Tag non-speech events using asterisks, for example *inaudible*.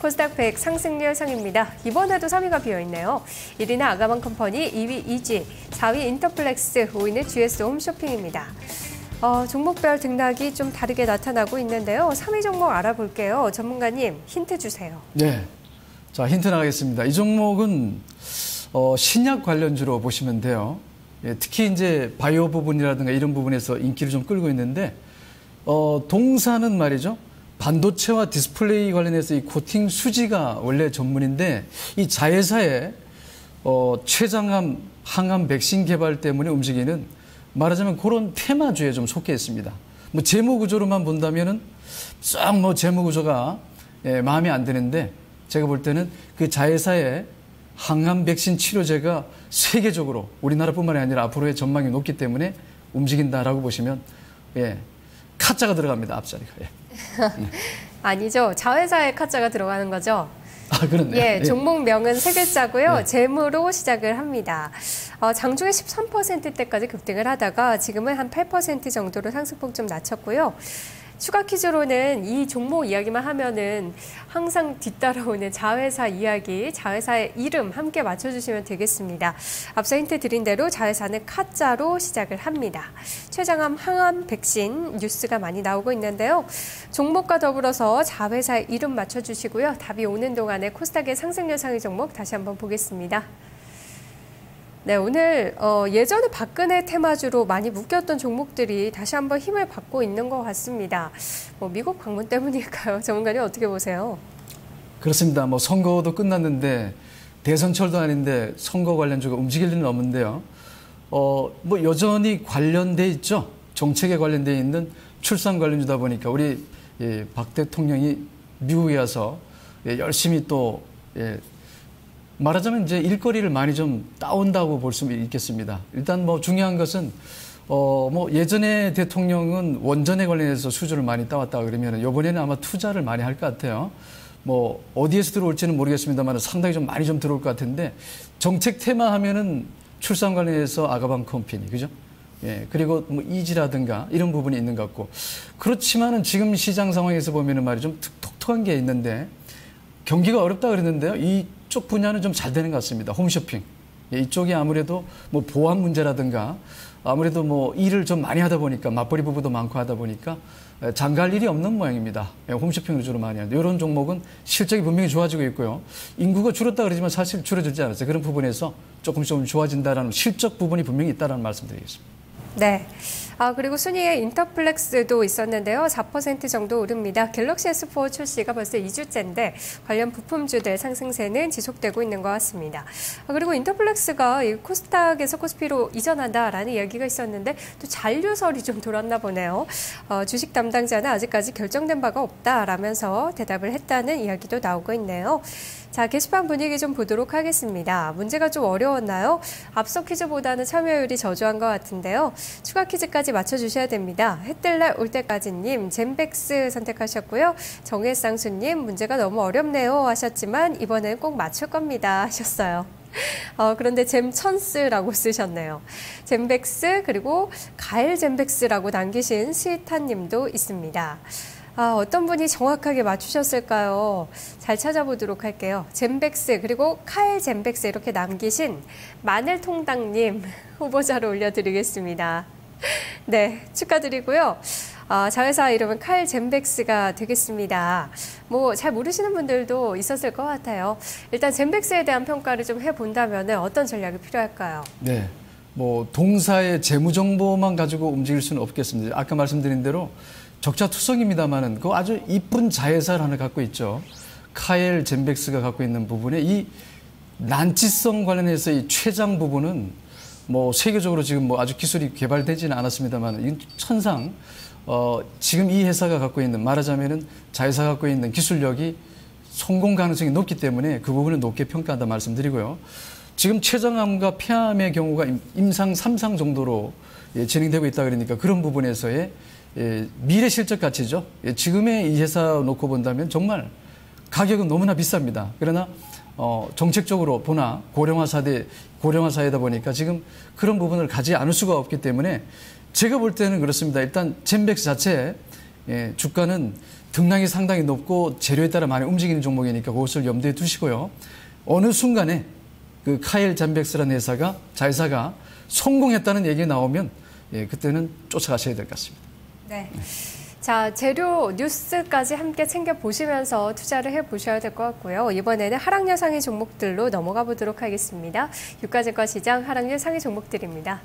코스닥 100 상승률 상입니다. 이번에도 3위가 비어있네요. 1위는 아가방 컴퍼니, 2위 이지, 4위 인터플렉스, 5위는 GS 홈쇼핑입니다. 어, 종목별 등락이 좀 다르게 나타나고 있는데요. 3위 종목 알아볼게요. 전문가님 힌트 주세요. 네. 자, 힌트 나가겠습니다. 이 종목은 어, 신약 관련주로 보시면 돼요. 예, 특히 이제 바이오 부분이라든가 이런 부분에서 인기를 좀 끌고 있는데 어, 동사는 말이죠. 반도체와 디스플레이 관련해서 이 코팅 수지가 원래 전문인데 이 자회사의 어, 최장암 항암 백신 개발 때문에 움직이는 말하자면 그런 테마주에 좀 속해 있습니다. 뭐 재무 구조로만 본다면은 싹뭐 재무 구조가 예, 마음에 안 드는데 제가 볼 때는 그 자회사의 항암 백신 치료제가 세계적으로 우리나라뿐만이 아니라 앞으로의 전망이 높기 때문에 움직인다라고 보시면 예, 카자가 들어갑니다 앞자리가. 예. *laughs* 아니죠. 자회사의 카자가 들어가는 거죠. 아, 그렇네. 예, 종목명은 세 글자고요. 네. 재무로 시작을 합니다. 어, 장중에 13%대까지 급등을 하다가 지금은 한 8% 정도로 상승폭 좀 낮췄고요. 추가 퀴즈로는 이 종목 이야기만 하면은 항상 뒤따라오는 자회사 이야기, 자회사의 이름 함께 맞춰주시면 되겠습니다. 앞서 힌트 드린 대로 자회사는 카자로 시작을 합니다. 최장암 항암 백신 뉴스가 많이 나오고 있는데요. 종목과 더불어서 자회사의 이름 맞춰주시고요. 답이 오는 동안에 코스닥의 상승률 상위 종목 다시 한번 보겠습니다. 네, 오늘 어, 예전에 박근혜 테마주로 많이 묶였던 종목들이 다시 한번 힘을 받고 있는 것 같습니다. 뭐 미국 방문 때문일까요? *laughs* 전문가님 어떻게 보세요? 그렇습니다. 뭐 선거도 끝났는데 대선철도 아닌데 선거 관련주가 움직일 리는 없는데요. 어, 뭐 여전히 관련돼 있죠. 정책에 관련돼 있는 출산 관련주다 보니까 우리 예, 박 대통령이 미국에 와서 예, 열심히 또 예, 말하자면 이제 일거리를 많이 좀 따온다고 볼 수 있겠습니다. 일단 뭐 중요한 것은 어 뭐 예전에 대통령은 원전에 관련해서 수주를 많이 따왔다 그러면 이번에는 아마 투자를 많이 할 것 같아요. 뭐 어디에서 들어올지는 모르겠습니다만 상당히 좀 많이 좀 들어올 것 같은데 정책 테마 하면은 출산 관련해서 아가방 컴퍼니 그죠? 예, 그리고 뭐 이지라든가 이런 부분이 있는 것 같고 그렇지만은 지금 시장 상황에서 보면은 말이 좀 독특한 게 있는데 경기가 어렵다 그랬는데요. 이 이쪽 분야는 좀 잘 되는 것 같습니다. 홈쇼핑. 예, 이쪽이 아무래도 뭐 보안 문제라든가 아무래도 뭐 일을 좀 많이 하다 보니까 맞벌이 부부도 많고 하다 보니까 장갈 일이 없는 모양입니다. 예, 홈쇼핑을 주로 많이 하는데 이런 종목은 실적이 분명히 좋아지고 있고요. 인구가 줄었다 그러지만 사실 줄어들지 않았어요. 그런 부분에서 조금씩 좀 좋아진다라는 실적 부분이 분명히 있다는 말씀드리겠습니다. 네. 아, 그리고 순위에 인터플렉스도 있었는데요. 4% 정도 오릅니다. 갤럭시 S4 출시가 벌써 2주째인데 관련 부품주들 상승세는 지속되고 있는 것 같습니다. 아, 그리고 인터플렉스가 코스닥에서 코스피로 이전한다라는 이야기가 있었는데 또 잔류설이 좀 돌았나 보네요. 어, 주식 담당자는 아직까지 결정된 바가 없다라면서 대답을 했다는 이야기도 나오고 있네요. 자, 게시판 분위기 좀 보도록 하겠습니다. 문제가 좀 어려웠나요? 앞서 퀴즈보다는 참여율이 저조한 것 같은데요. 추가 퀴즈까지 맞춰주셔야 됩니다. 해뜰날 올 때까지님, 젠백스 선택하셨고요. 정혜쌍수님, 문제가 너무 어렵네요 하셨지만 이번엔 꼭 맞출 겁니다 하셨어요. 어, 그런데 잼천스라고 쓰셨네요. 잼백스 그리고 가일 잼백스라고 남기신 스위탄 님도 있습니다. 아, 어떤 분이 정확하게 맞추셨을까요? 잘 찾아보도록 할게요. 젠백스 그리고 카일 젠백스 이렇게 남기신 마늘통당님 *laughs* 후보자로 올려드리겠습니다. 네, 축하드리고요. 아, 자회사 이름은 칼 젠백스가 되겠습니다. 뭐 잘 모르시는 분들도 있었을 것 같아요. 일단 젠백스에 대한 평가를 좀 해본다면 어떤 전략이 필요할까요? 네, 뭐 동사의 재무 정보만 가지고 움직일 수는 없겠습니다. 아까 말씀드린 대로 적자투성입니다만은 그 아주 이쁜 자회사를 하나 갖고 있죠. 카엘 젠백스가 갖고 있는 부분에 이 난치성 관련해서 이 최장 부분은 뭐 세계적으로 지금 뭐 아주 기술이 개발되지는 않았습니다만 이 천상 어 지금 이 회사가 갖고 있는 말하자면은 자회사 갖고 있는 기술력이 성공 가능성이 높기 때문에 그 부분을 높게 평가한다 말씀드리고요. 지금 췌장암과 폐암의 경우가 임상 3상 정도로 예, 진행되고 있다 그러니까 그런 부분에서의 예, 미래 실적 가치죠. 예, 지금의 이 회사 놓고 본다면 정말 가격은 너무나 비쌉니다. 그러나 어, 정책적으로 보나 고령화 사대 고령화 사회다 보니까 지금 그런 부분을 가지 않을 수가 없기 때문에 제가 볼 때는 그렇습니다. 일단 젠백스 자체 예, 주가는 등락이 상당히 높고 재료에 따라 많이 움직이는 종목이니까 그것을 염두에 두시고요. 어느 순간에 그 카일 잠백스라는 회사가 자회사가 성공했다는 얘기 나오면 예, 그때는 쫓아가셔야 될 것 같습니다. 네. 자, 재료 뉴스까지 함께 챙겨보시면서 투자를 해보셔야 될 것 같고요. 이번에는 하락률 상위 종목들로 넘어가 보도록 하겠습니다. 유가증권 시장 하락률 상위 종목들입니다.